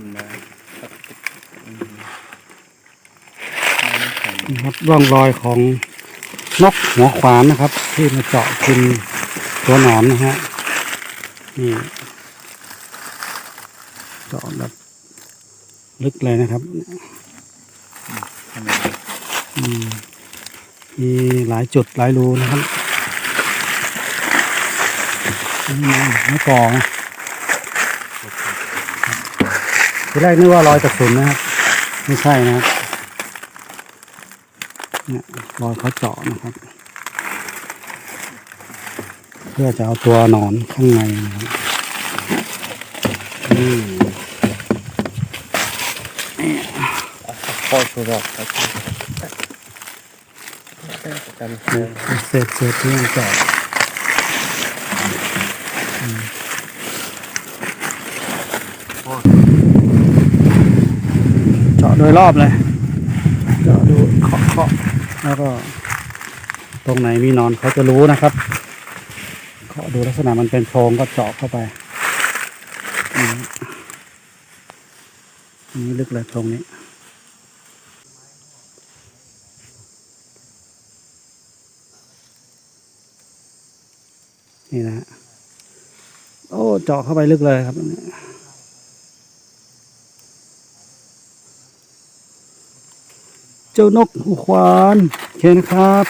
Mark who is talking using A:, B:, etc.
A: ำนะ
B: ครับร่องรอยของนกหัวขวานนะครับ ที่มาเจาะกินตัวหนอนนะฮะนี่เจาะแบบลึกเลยนะครับ
A: อื
B: มมีหลายจุดหลายรูนะครับนี่ไม่กอง ทีแรกนึกว่ารอยกระสุนนะครับ ไม่ใช่นะครับเนี่ยรอยเขาเจาะนะครับ เพื่อจะเอาตัวหนอนข้างในนะครับนี่
A: พอสุรอกครับจำเป็น
B: เศษเศษที่นเจอืมเจาะ โดยรอบเลยเจาะดูเคาะเคาะแล้วก็ ตรงไหนมีนอนเขาจะรู้นะครับเคาะดูลักษณะมันเป็นโพรงก็เจาะเข้าไปนนี้ลึกเลยตรงนี้นี่นะฮะโอ้ เจาะเข้าไปลึกเลยครับอันนี้ เจ้านกหูควานโอเคนครับ